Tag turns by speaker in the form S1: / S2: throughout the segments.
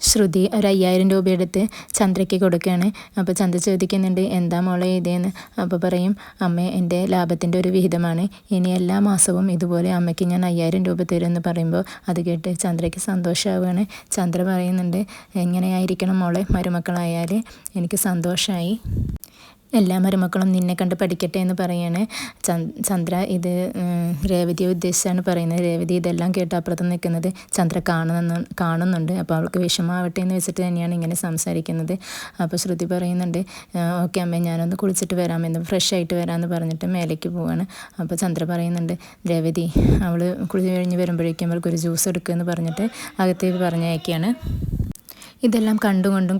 S1: ശ്രുതി ഒരു അയ്യായിരം രൂപ എടുത്ത് ചന്ദ്രയ്ക്ക് കൊടുക്കുകയാണ്. അപ്പോൾ ചന്ദ്ര ചോദിക്കുന്നുണ്ട് എന്താ മോളെ ഇതേന്ന്? അപ്പോൾ പറയും അമ്മ എന്റെ ലാഭത്തിന്റെ ഒരു വിഹിതമാണ്. ഇനി എല്ലാ മാസവും ഇതുപോലെ അമ്മയ്ക്ക് ഞാൻ അയ്യായിരം രൂപ തരും എന്ന് പറയുമ്പോൾ അത് കേട്ട് ചന്ദ്രയ്ക്ക് സന്തോഷമാവുകയാണ് ചന്ദ്ര പറയുന്നുണ്ട് എങ്ങനെയായിരിക്കണം മോളെ മരുമക്കളായാൽ എനിക്ക് സന്തോഷമായി എല്ലാ മരുമക്കളും നിന്നെ കണ്ട് പഠിക്കട്ടെ എന്ന് പറയാണ്. ചന്ദ്ര ഇത് രേവതിയെ ഉദ്ദേശിച്ചാണ് പറയുന്നത്. രേവതി ഇതെല്ലാം കേട്ട് അപ്പുറത്ത് നിൽക്കുന്നത് ചന്ദ്ര കാണുന്ന കാണുന്നുണ്ട്. അപ്പോൾ അവൾക്ക് വിഷമാവട്ടെ എന്ന് വെച്ചിട്ട് തന്നെയാണ് ഇങ്ങനെ സംസാരിക്കുന്നത്. അപ്പോൾ ശ്രുതി പറയുന്നുണ്ട് ഓക്കെ അമ്മ ഞാനൊന്ന് കുളിച്ചിട്ട് വരാമെന്ന് ഫ്രഷ് ആയിട്ട് വരാമെന്ന് പറഞ്ഞിട്ട് മേലേക്ക് പോവാണ്. അപ്പോൾ ചന്ദ്ര പറയുന്നുണ്ട് രേവതി അവൾ കുളിച്ച് കഴിഞ്ഞ് വരുമ്പോഴേക്കും അവൾക്ക് ഒരു ജ്യൂസ് എടുക്കുമെന്ന് പറഞ്ഞിട്ട് അകത്തേക്ക് പറഞ്ഞയക്കുകയാണ്. ഇതെല്ലാം കണ്ടുകൊണ്ടും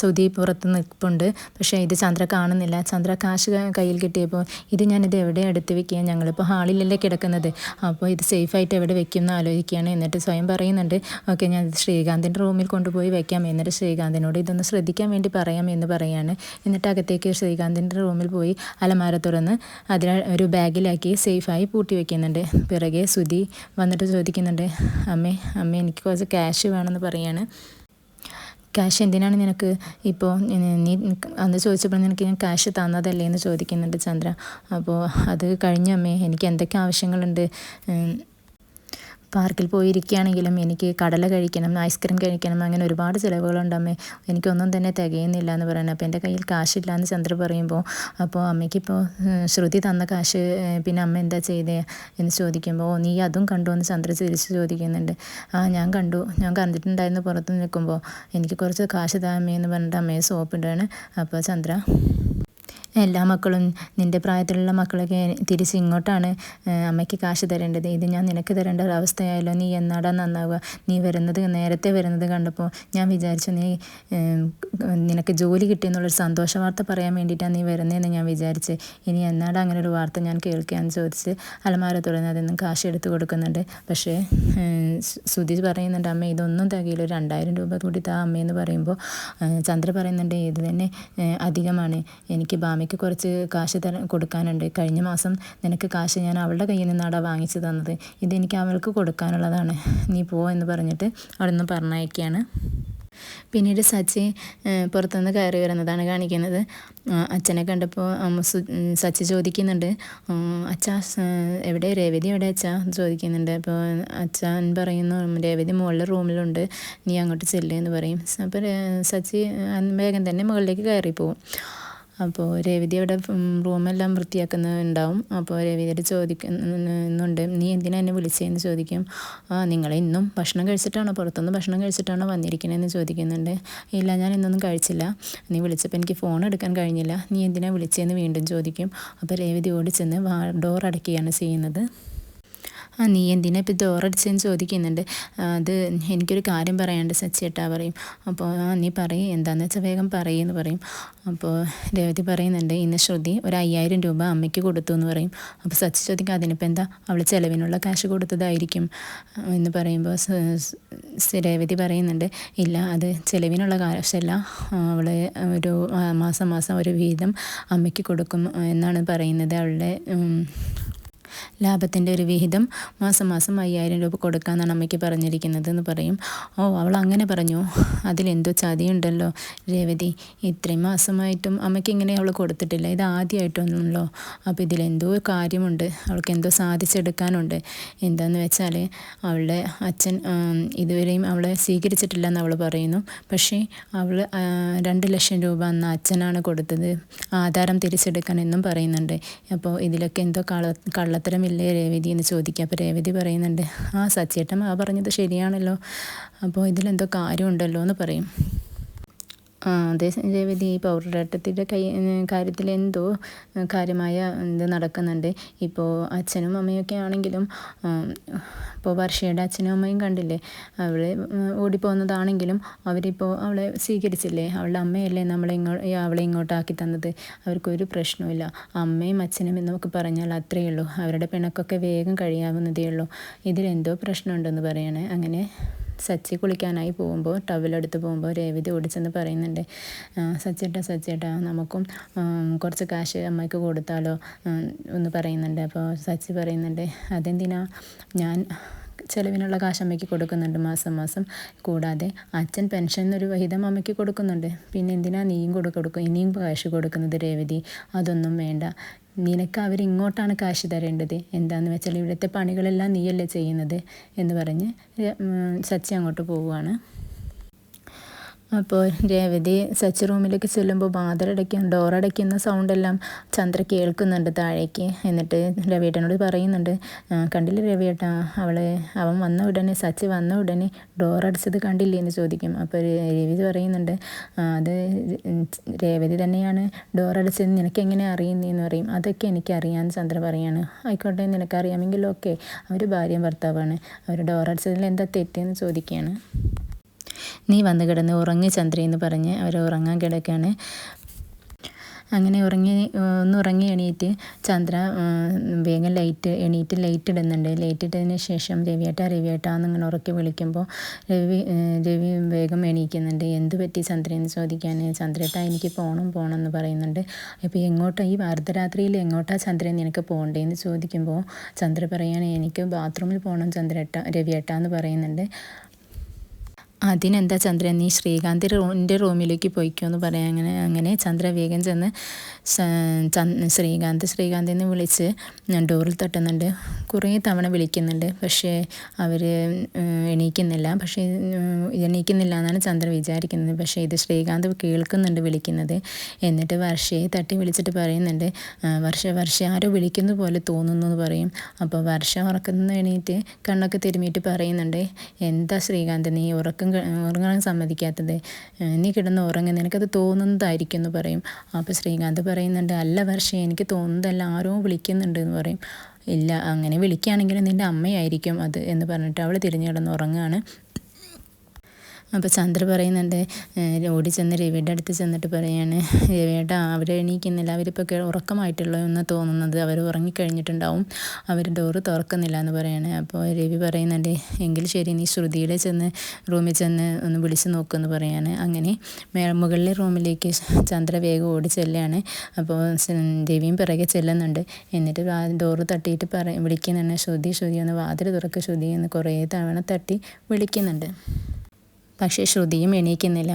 S1: സുധി പുറത്ത് നിൽപ്പുണ്ട്. പക്ഷേ ഇത് ചന്ദ്ര കാണുന്നില്ല. ചന്ദ്ര കാശ് കയ്യിൽ കിട്ടിയപ്പോൾ ഇത് ഞാനിത് എവിടെ എടുത്ത് വെക്കുക ഞങ്ങളിപ്പോൾ ഹാളിലല്ലേ കിടക്കുന്നത്. അപ്പോൾ ഇത് സേഫായിട്ട് എവിടെ വെക്കും എന്ന് ആലോചിക്കുകയാണ്. എന്നിട്ട് സ്വയം പറയുന്നുണ്ട് ഓക്കെ ഞാൻ ശ്രീകാന്തിന്റെ റൂമിൽ കൊണ്ടുപോയി വെക്കാം. എന്നിട്ട് ശ്രീകാന്തിനോട് ഇതൊന്ന് ശ്രദ്ധിക്കാൻ വേണ്ടി പറയാം എന്ന് പറയാണ്. എന്നിട്ട് അകത്തേക്ക് ശ്രീകാന്തിന്റെ റൂമിൽ പോയി അലമാര തുറന്ന് അതിനെ ഒരു ബാഗിലാക്കി സേഫായി പൂട്ടി വെക്കുന്നുണ്ട്. പിറകെ സുധി വന്നിട്ട് ചോദിക്കുന്നുണ്ട് അമ്മേ അമ്മേ എനിക്ക് കുറച്ച് ക്യാഷ് വേണമെന്ന് പറയാണ്. ക്യാഷ് എന്തിനാണ് നിനക്ക് ഇപ്പോൾ നീ അന്ന് ചോദിച്ചപ്പോൾ നിനക്ക് ഞാൻ ക്യാഷ് തന്നതല്ലേ എന്ന് ചോദിക്കുന്നുണ്ട് ചന്ദ്ര. അപ്പോൾ അത് കഴിഞ്ഞമ്മേ എനിക്ക് എന്തൊക്കെ ആവശ്യങ്ങളുണ്ട്? പാർക്കിൽ പോയിരിക്കുകയാണെങ്കിലും എനിക്ക് കടല കഴിക്കണം ഐസ്ക്രീം കഴിക്കണം അങ്ങനെ ഒരുപാട് ചിലവുകളുണ്ടമ്മേ എനിക്കൊന്നും തന്നെ തികയുന്നില്ല എന്ന് പറയുന്നത്. അപ്പോൾ എന്റെ കയ്യിൽ കാശില്ല എന്ന് ചന്ദ്ര പറയുമ്പോൾ അപ്പോൾ അമ്മയ്ക്കിപ്പോൾ ശ്രുതി തന്ന കാശ് പിന്നെ അമ്മ എന്താ ചെയ്തേ? എന്ന് ചോദിക്കുമ്പോൾ നീ അതും കണ്ടു? എന്ന് ചന്ദ്ര തിരിച്ച് ചോദിക്കുന്നുണ്ട്. ആ ഞാൻ കണ്ടു. ഞാൻ കണ്ടിട്ടുണ്ടായിരുന്നു പുറത്ത് നിൽക്കുമ്പോൾ. എനിക്ക് കുറച്ച് കാശ് താമേ എന്ന് പറഞ്ഞിട്ട് അമ്മയെ സോപ്പിടുകയാണ്. അപ്പോൾ ചന്ദ്ര എല്ലാ മക്കളും നിന്റെ പ്രായത്തിലുള്ള മക്കളൊക്കെ തിരിച്ച് ഇങ്ങോട്ടാണ് അമ്മയ്ക്ക് കാശ് തരേണ്ടത്. ഇത് ഞാൻ നിനക്ക് തരേണ്ട അവസ്ഥയായാലോ നീ എന്നാടാ നന്നാവുക? നീ വരുന്നത് നേരത്തെ വരുന്നത് കണ്ടപ്പോൾ ഞാൻ വിചാരിച്ചു നീ നിനക്ക് ജോലി കിട്ടിയെന്നുള്ളൊരു സന്തോഷ വാർത്ത പറയാൻ വേണ്ടിയിട്ടാണ് നീ വരുന്നതെന്ന് ഞാൻ വിചാരിച്ച്. ഇനി എന്നാടാ അങ്ങനെ ഒരു വാർത്ത ഞാൻ കേൾക്കുകയെന്ന് ചോദിച്ച് അലമാര തുറന്ന് അതിൽ കാശ് എടുത്തു കൊടുക്കുന്നുണ്ട്. പക്ഷേ ശ്രുതി പറയുന്നുണ്ട് അമ്മ ഇതൊന്നും തകയില്ല. ഒരു രണ്ടായിരം രൂപ കൂടി താ അമ്മയെന്ന് പറയുമ്പോൾ ചന്ദ്ര പറയുന്നുണ്ട് ഇത് തന്നെ അധികമാണ്. എനിക്ക് ഭാമി എനിക്ക് കുറച്ച് കാശ് തര കൊടുക്കാനുണ്ട്. കഴിഞ്ഞ മാസം നിനക്ക് കാശ് ഞാൻ അവളുടെ കയ്യിൽ നിന്നാണ് വാങ്ങിച്ചു തന്നത്. ഇതെനിക്ക് അവൾക്ക് കൊടുക്കാനുള്ളതാണ്. നീ പോ എന്ന് പറഞ്ഞിട്ട് അവിടെ നിന്ന് പറഞ്ഞയക്കുകയാണ്. പിന്നീട് സച്ചി പുറത്തുനിന്ന് കയറി വരുന്നതാണ് കാണിക്കുന്നത്. അച്ഛനെ കണ്ടപ്പോൾ സച്ചി ചോദിക്കുന്നുണ്ട് അച്ഛ എവിടെ? രേവതി എവിടെ അച്ഛ? ചോദിക്കുന്നുണ്ട്. അപ്പോൾ അച്ഛൻ പറയുന്നു രേവതി മുകളിലെ റൂമിലുണ്ട്. നീ അങ്ങോട്ട് ചെല്ലുക എന്ന് പറയും. അപ്പോൾ സച്ചി വേഗം തന്നെ മുകളിലേക്ക് കയറി പോകും അപ്പോൾ രേവതി അവിടെ റൂമെല്ലാം വൃത്തിയാക്കുന്നുണ്ടാവും. അപ്പോൾ രേവതിയോട് ചോദിക്കുന്നുണ്ട് നീ എന്തിനാ എന്നെ വിളിച്ചതെന്ന് ചോദിക്കും. ആ നിങ്ങൾ ഇന്നും ഭക്ഷണം കഴിച്ചിട്ടാണോ? പുറത്തുനിന്ന് ഭക്ഷണം കഴിച്ചിട്ടാണോ വന്നിരിക്കണതെന്ന് ചോദിക്കുന്നുണ്ട്. ഇല്ല ഞാൻ ഇന്നൊന്നും കഴിച്ചില്ല. നീ വിളിച്ചപ്പോൾ എനിക്ക് ഫോൺ എടുക്കാൻ കഴിഞ്ഞില്ല. നീ എന്തിനാ വിളിച്ചതെന്ന് വീണ്ടും ചോദിക്കും. അപ്പോൾ രേവതി ഓടിച്ചെന്ന് ഡോർ അടയ്ക്കുകയാണ് ചെയ്യുന്നത്. ആ നീ എന്തിനാ ഇപ്പോൾ ഡോറടിച്ചതെന്ന് ചോദിക്കുന്നുണ്ട്? അത് എനിക്കൊരു കാര്യം പറയാണ്ട് സച്ചേട്ടാ പറയും. അപ്പോൾ ആ നീ പറയും എന്താണെന്ന് വെച്ചാൽ വേഗം പറയുമെന്ന് പറയും. അപ്പോൾ രേവതി പറയുന്നുണ്ട് ഇന്ന് ശ്രുതി ഒരു അയ്യായിരം രൂപ അമ്മയ്ക്ക് കൊടുത്തു എന്ന് പറയും. അപ്പോൾ സച്ചി ചോദിക്കുക അതിനിപ്പോൾ എന്താ? അവൾ ചിലവിനുള്ള കാശ് കൊടുത്തതായിരിക്കും. എന്ന് പറയുമ്പോൾ രേവതി പറയുന്നുണ്ട് ഇല്ല അത് ചിലവിനുള്ള കാശല്ല. അവൾ ഒരു മാസം മാസം ഒരു വീതം അമ്മയ്ക്ക് കൊടുക്കും എന്നാണ് പറയുന്നത്. അവളുടെ ലാഭത്തിന്റെ ഒരു വിഹിതം മാസം മാസം അയ്യായിരം രൂപ കൊടുക്കാമെന്നാണ് അമ്മയ്ക്ക് പറഞ്ഞിരിക്കുന്നത് എന്ന് പറയും. ഓ അവൾ അങ്ങനെ പറഞ്ഞു. അതിലെന്തോ ചതിയുണ്ടല്ലോ രേവതി. ഇത്രയും മാസമായിട്ടും അമ്മയ്ക്ക് ഇങ്ങനെ അവൾ കൊടുത്തിട്ടില്ല. ഇത് ആദ്യമായിട്ടൊന്നുമല്ലോ. അപ്പോൾ ഇതിലെന്തോ കാര്യമുണ്ട്. അവൾക്ക് എന്തോ സാധിച്ചെടുക്കാനുണ്ട്. എന്താന്ന് വെച്ചാൽ അവളുടെ അച്ഛൻ ഇതുവരെയും അവളെ സ്വീകരിച്ചിട്ടില്ലെന്ന് അവൾ പറയുന്നു. പക്ഷേ അവൾ രണ്ട് ലക്ഷം രൂപ അന്ന് അച്ഛനാണ് കൊടുത്തത്. ആധാരം തിരിച്ചെടുക്കാൻ എന്നും പറയുന്നുണ്ട്. അപ്പോൾ ഇതിലൊക്കെ എന്തോ കള്ള കള്ളത്തരം ഇല്ലേ രേവതി എന്ന് ചോദിക്കുക. അപ്പോൾ രേവതി പറയുന്നുണ്ട് ആ സച്ചേട്ടൻ ആ പറഞ്ഞത് ശരിയാണല്ലോ. അപ്പോൾ ഇതിലെന്തോ കാര്യമുണ്ടല്ലോ എന്ന് പറയും. അതെ രേവതി ഈ കൈ കാര്യത്തിൽ എന്തോ കാര്യമായ ഇത് നടക്കുന്നുണ്ട്. ഇപ്പോൾ അച്ഛനും അമ്മയൊക്കെ ആണെങ്കിലും ഇപ്പോൾ വർഷയുടെ അച്ഛനും അമ്മയും കണ്ടില്ലേ? അവളെ ഓടിപ്പോകുന്നതാണെങ്കിലും അവരിപ്പോൾ അവളെ സ്വീകരിച്ചില്ലേ? അവളുടെ അമ്മയല്ലേ നമ്മളെ ഇങ്ങോ അവളെ ഇങ്ങോട്ടാക്കി തന്നത്? അവർക്കൊരു പ്രശ്നവുമില്ല. അമ്മയും അച്ഛനും എന്നൊക്കെ പറഞ്ഞാൽ അത്രയേ ഉള്ളൂ. അവരുടെ പിണക്കൊക്കെ വേഗം കഴിയാവുന്നതേ ഉള്ളൂ. ഇതിലെന്തോ പ്രശ്നമുണ്ടെന്ന് പറയണേ. അങ്ങനെ സച്ചി കുളിക്കാനായി പോകുമ്പോൾ ടവലെടുത്ത് പോകുമ്പോൾ രേവതി ഓടിച്ചെന്ന് പറയുന്നുണ്ട്. സച്ചിട്ട സച്ചിട്ട നമുക്കും കുറച്ച് കാശ് അമ്മയ്ക്ക് കൊടുത്താലോ എന്ന് പറയുന്നുണ്ട്. അപ്പോൾ സച്ചി പറയുന്നുണ്ട് അതെന്തിനാ? ഞാൻ ചിലവിനുള്ള കാശ് അമ്മയ്ക്ക് കൊടുക്കുന്നുണ്ട് മാസം മാസം. കൂടാതെ അച്ഛൻ പെൻഷൻ എന്നൊരു വഹിതം അമ്മയ്ക്ക് കൊടുക്കുന്നുണ്ട്. പിന്നെ എന്തിനാ നീയും കൂടെ കൊടുക്കും ഇനിയും കാശ് കൊടുക്കുന്നത് രേവതി? അതൊന്നും വേണ്ട. നിനക്ക് അവരിങ്ങോട്ടാണ് കാശ് തരേണ്ടത്? എന്താണെന്ന് വെച്ചാൽ ഇവിടുത്തെ പണികളെല്ലാം നീയല്ലേ ചെയ്യുന്നത്? എന്ന് പറഞ്ഞ് സച്ചി അങ്ങോട്ട് പോവുകയാണ് അപ്പോൾ രേവതി സച്ച് റൂമിലേക്ക് ചെല്ലുമ്പോൾ വാതിലടയ്ക്കും ഡോറടയ്ക്കുന്ന സൗണ്ടെല്ലാം ചന്ദ്ര കേൾക്കുന്നുണ്ട് താഴേക്ക്. എന്നിട്ട് രവിയേട്ടനോട് പറയുന്നുണ്ട് കണ്ടില്ല രവിയേട്ടാ അവൾ അവൻ വന്ന ഉടനെ സച്ച് വന്ന ഉടനെ ഡോറടിച്ചത് കണ്ടില്ലേ? എന്ന് ചോദിക്കും. അപ്പോൾ രവി പറയുന്നുണ്ട് അത് രേവതി തന്നെയാണ് ഡോറടിച്ചത് നിനക്ക് എങ്ങനെ അറിയുന്നതെന്ന് പറയും. അതൊക്കെ എനിക്കറിയാമെന്ന് ചന്ദ്ര പറയാണ്. ആയിക്കോട്ടെ നിനക്കറിയാമെങ്കിലും ഓക്കെ അവർ ഭാര്യയും ഭർത്താവാണ് അവർ ഡോറടിച്ചതിൽ എന്താ തെറ്റെന്ന് ചോദിക്കുകയാണ്. നീ വന്ന് കിടന്ന് ഉറങ്ങി ചന്ദ്ര എന്ന് പറഞ്ഞ് അവർ ഉറങ്ങാൻ കിടക്കുകയാണ്. അങ്ങനെ ഉറങ്ങി ഒന്ന് ഉറങ്ങി എണീറ്റ് ചന്ദ്ര വേഗം ലൈറ്റ് എണീറ്റ് ലൈറ്റ് ഇടുന്നുണ്ട്. ലൈറ്റ് ഇട്ടതിന് ശേഷം രവിയേട്ട രവിയേട്ട എന്നിങ്ങനെ ഉറക്കി വിളിക്കുമ്പോൾ രവി രവി വേഗം എണീക്കുന്നുണ്ട്. എന്ത് പറ്റി ചന്ദ്ര? എന്ന് ചോദിക്കാൻ ചന്ദ്രേട്ട എനിക്ക് പോകണം പോകണം എന്ന് പറയുന്നുണ്ട്. അപ്പോൾ എങ്ങോട്ടാ? ഈ അർദ്ധരാത്രിയിൽ എങ്ങോട്ടാ ചന്ദ്രൻ നിനക്ക് പോകണ്ടേന്ന് ചോദിക്കുമ്പോൾ ചന്ദ്ര പറയാൻ എനിക്ക് ബാത്റൂമിൽ പോകണം ചന്ദ്രേട്ട രവിയേട്ട എന്ന് പറയുന്നുണ്ട്. അതിനെന്താ ചന്ദ്രൻ നീ ശ്രീകാന്ത് റൂമിന്റെ റൂമിലേക്ക് പോയിക്കോ എന്ന് പറയാം. അങ്ങനെ അങ്ങനെ ചന്ദ്ര വേഗം ചെന്ന് ശ്രീകാന്ത് ശ്രീകാന്ത് എന്ന് വിളിച്ച് ഡോറിൽ തട്ടുന്നുണ്ട്. കുറേ തവണ വിളിക്കുന്നുണ്ട്. പക്ഷേ അവർ എണീക്കുന്നില്ല. പക്ഷേ എണീക്കുന്നില്ല എന്നാണ് ചന്ദ്ര വിചാരിക്കുന്നത്. പക്ഷേ ഇത് ശ്രീകാന്ത് കേൾക്കുന്നുണ്ട് വിളിക്കുന്നത്. എന്നിട്ട് വർഷയെ തട്ടി വിളിച്ചിട്ട് പറയുന്നുണ്ട് വർഷ വർഷ ആരോ വിളിക്കുന്ന പോലെ തോന്നുന്നു എന്ന് പറയും. അപ്പോൾ വർഷ ഉറക്കുന്ന എണീറ്റ് കണ്ണൊക്കെ തിരുമിയിട്ട് പറയുന്നുണ്ട് എന്താ ശ്രീകാന്ത് നീ ഉറക്കം ഉറങ്ങാൻ സമ്മതിക്കാത്തത്. നീ കിടന്ന് ഉറങ്ങി നിനക്കത് തോന്നുന്നതായിരിക്കും എന്ന് പറയും. അപ്പോൾ ശ്രീകാന്ത് പറയുന്നുണ്ട് അല്ല വർഷം എനിക്ക് തോന്നുന്നതല്ല ആരോ വിളിക്കുന്നുണ്ട് എന്ന് പറയും. ഇല്ല അങ്ങനെ വിളിക്കുകയാണെങ്കിലും നിന്റെ അമ്മയായിരിക്കും അത് എന്ന് പറഞ്ഞിട്ട് അവൾ തിരിഞ്ഞു കിടന്ന് ഉറങ്ങുകയാണ് അപ്പോൾ ചന്ദ്ര പറയുന്നുണ്ട് ഓടി ചെന്ന് രവിയുടെ അടുത്ത് ചെന്നിട്ട് പറയാണ് രവിയേട്ടാ അവർ എണീക്കുന്നില്ല അവരിപ്പോൾ ഉറക്കമായിട്ടുള്ളൂ എന്ന് തോന്നുന്നത്. അവർ ഉറങ്ങിക്കഴിഞ്ഞിട്ടുണ്ടാവും. അവർ ഡോറ് തുറക്കുന്നില്ല എന്ന് പറയാണ്. അപ്പോൾ രവി പറയുന്നുണ്ട് എങ്കിൽ ശരി നീ ശ്രുതിയുടെ ചെന്ന് റൂമിൽ ചെന്ന് ഒന്ന് വിളിച്ച് നോക്കുമെന്ന് പറയാണ്. അങ്ങനെ മുകളിലെ റൂമിലേക്ക് ചന്ദ്ര വേഗം ഓടി ചെല്ലുകയാണ്. അപ്പോൾ രവിയും പിറകെ ചെല്ലുന്നുണ്ട്. എന്നിട്ട് ഡോറ് തട്ടിയിട്ട് പറ വിളിക്കുന്നുണ്ട് ശ്രുതി ശ്രുതി ഒന്ന് വാതിൽ തുറക്കുക ശ്രുതി എന്ന് കുറേ തവണ തട്ടി വിളിക്കുന്നുണ്ട്. പക്ഷേ ശ്രുതിയും എണീക്കുന്നില്ല.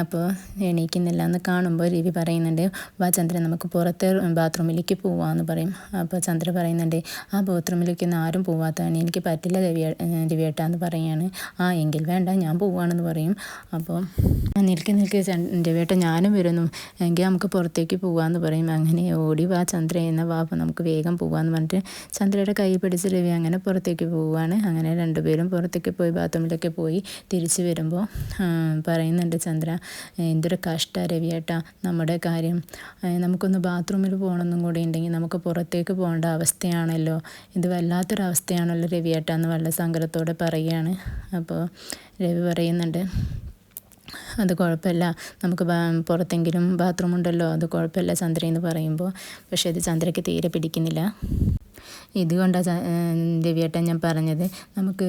S1: അപ്പോൾ എണീക്കുന്നില്ല എന്ന് കാണുമ്പോൾ രവി പറയുന്നുണ്ട് വാ ചന്ദ്രൻ നമുക്ക് പുറത്തെ ബാത്റൂമിലേക്ക് പോവാമെന്ന് പറയും. അപ്പോൾ ചന്ദ്രൻ പറയുന്നുണ്ട് ആ ബാത്റൂമിലേക്ക് ഒന്നും ആരും പോവാത്തതാണ്. എനിക്ക് പറ്റില്ല രവി രവിയേട്ട എന്ന് പറയുകയാണ് ആ എങ്കിൽ വേണ്ട ഞാൻ പോവാണെന്ന് പറയും. അപ്പോൾ നിൽക്കി നിൽക്കി രവിയേട്ട ഞാനും വരുന്നു. എങ്കിൽ നമുക്ക് പുറത്തേക്ക് പോവാമെന്ന് പറയും. അങ്ങനെ ഓടി വാ ചന്ദ്ര എന്ന വാ അപ്പോൾ നമുക്ക് വേഗം പോകാമെന്ന് പറഞ്ഞിട്ട് ചന്ദ്രയുടെ കൈ പിടിച്ച് രവി അങ്ങനെ പുറത്തേക്ക് പോവുകയാണ് അങ്ങനെ രണ്ടുപേരും പുറത്തേക്ക് പോയി ബാത്റൂമിലൊക്കെ പോയി തിരിച്ചു വരുമ്പോൾ പറയുന്നുണ്ട് ചന്ദ്ര എന്തൊരു കഷ്ട രവിയേട്ട നമ്മുടെ കാര്യം. നമുക്കൊന്ന് ബാത്റൂമിൽ പോകണമെന്നും കൂടി ഉണ്ടെങ്കിൽ നമുക്ക് പുറത്തേക്ക് പോകേണ്ട അവസ്ഥയാണല്ലോ. ഇത് വല്ലാത്തൊരവസ്ഥയാണല്ലോ രവിയേട്ട എന്ന് വളരെ സങ്കടത്തോടെ പറയുകയാണ്. അപ്പോൾ രവി പറയുന്നുണ്ട് അത് കുഴപ്പമില്ല. നമുക്ക് പുറത്തെങ്കിലും ബാത്റൂം ഉണ്ടല്ലോ അത് കുഴപ്പമില്ല ചന്ദ്ര എന്ന് പറയുമ്പോൾ. പക്ഷേ അത് ചന്ദ്രയ്ക്ക് തീരെ പിടിക്കുന്നില്ല. ഇതുകൊണ്ടാണ് രവിയേട്ടൻ ഞാൻ പറഞ്ഞത്. നമുക്ക്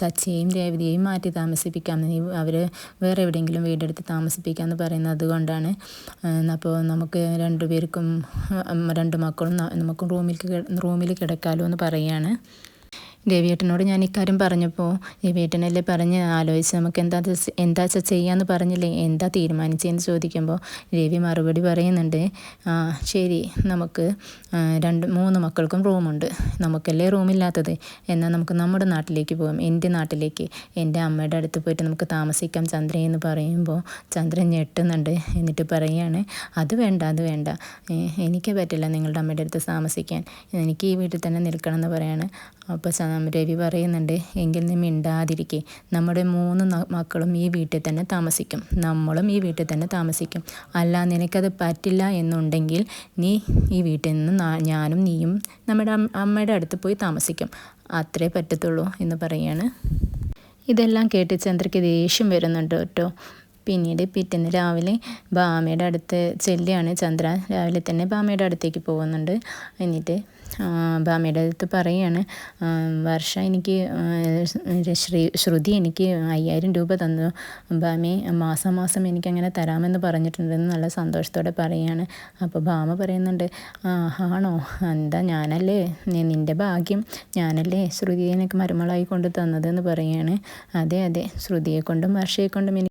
S1: സച്ചിയെയും രേവതിയെയും മാറ്റി താമസിപ്പിക്കാം അവർ വേറെ എവിടെയെങ്കിലും വീടെടുത്ത് താമസിപ്പിക്കാം എന്ന് പറയുന്നത് അതുകൊണ്ടാണ്. അപ്പോൾ നമുക്ക് രണ്ടുപേർക്കും രണ്ട് മക്കളും നമുക്ക് റൂമിൽ റൂമിൽ കിടക്കാമല്ലോ എന്ന് പറയുകയാണ്. രവിയേട്ടനോട് ഞാൻ ഇക്കാര്യം പറഞ്ഞപ്പോൾ രവിയേട്ടനല്ലേ പറഞ്ഞ് ആലോചിച്ച് നമുക്ക് എന്താ എന്താ ചെയ്യാന്ന് പറഞ്ഞില്ലേ എന്താ തീരുമാനിച്ചതെന്ന് ചോദിക്കുമ്പോൾ രവി മറുപടി പറയുന്നുണ്ട് ആ ശരി നമുക്ക് രണ്ട് മൂന്ന് മക്കൾക്കും റൂമുണ്ട് നമുക്കല്ലേ റൂമില്ലാത്തത് എന്നാൽ നമുക്ക് നമ്മുടെ നാട്ടിലേക്ക് പോകും എന്റെ നാട്ടിലേക്ക് എന്റെ അമ്മയുടെ അടുത്ത് പോയിട്ട് നമുക്ക് താമസിക്കാം ചന്ദ്ര എന്ന് പറയുമ്പോൾ ചന്ദ്രൻ ഞെട്ടുന്നുണ്ട് എന്നിട്ട് പറയുകയാണ് അത് വേണ്ട അത് വേണ്ട എനിക്ക് പറ്റില്ല നിങ്ങളുടെ അമ്മയുടെ അടുത്ത് താമസിക്കാൻ എനിക്ക് ഈ വീട്ടിൽ തന്നെ നിൽക്കണം എന്ന് പറയാണ് അപ്പോൾ രവി പറയുന്നുണ്ട് എങ്കിൽ നീ മിണ്ടാതിരിക്കെ. നമ്മുടെ മൂന്ന് മക്കളും ഈ വീട്ടിൽ തന്നെ താമസിക്കും. നമ്മളും ഈ വീട്ടിൽ തന്നെ താമസിക്കും. അല്ല നിനക്കത് പറ്റില്ല എന്നുണ്ടെങ്കിൽ നീ ഈ വീട്ടിൽ നിന്ന് ഞാനും നീയും നമ്മുടെ അമ്മയുടെ അടുത്ത് പോയി താമസിക്കും. അത്രേ പറ്റത്തുള്ളൂ എന്ന് പറയാണ്. ഇതെല്ലാം കേട്ട് ചന്ദ്രയ്ക്ക് ദേഷ്യം വരുന്നുണ്ട് കേട്ടോ. പിന്നീട് പിറ്റേന്ന് രാവിലെ ബാമയുടെ അടുത്ത് ചെല്ലിയാണ് ചന്ദ്ര രാവിലെ തന്നെ ബാമയുടെ അടുത്തേക്ക് പോകുന്നുണ്ട്. എന്നിട്ട് ബാമയുടെ അടുത്ത് പറയാണ് വർഷ എനിക്ക് ശ്രീ ശ്രുതി എനിക്ക് അയ്യായിരം രൂപ തന്നു. ബാമി മാസം മാസം എനിക്കങ്ങനെ തരാമെന്ന് പറഞ്ഞിട്ടുണ്ടെന്ന് നല്ല സന്തോഷത്തോടെ പറയാണ്. അപ്പോൾ ഭാമ പറയുന്നുണ്ട് ആണോ? എന്താ ഞാനല്ലേ? നിന്റെ ഭാഗ്യം. ഞാനല്ലേ ശ്രുതിയെ എനിക്ക് മരുമകളായി കൊണ്ട് തന്നതെന്ന് പറയാണ്. അതെ അതെ. ശ്രുതിയെ കൊണ്ടും വർഷയെ കൊണ്ടും എനിക്ക്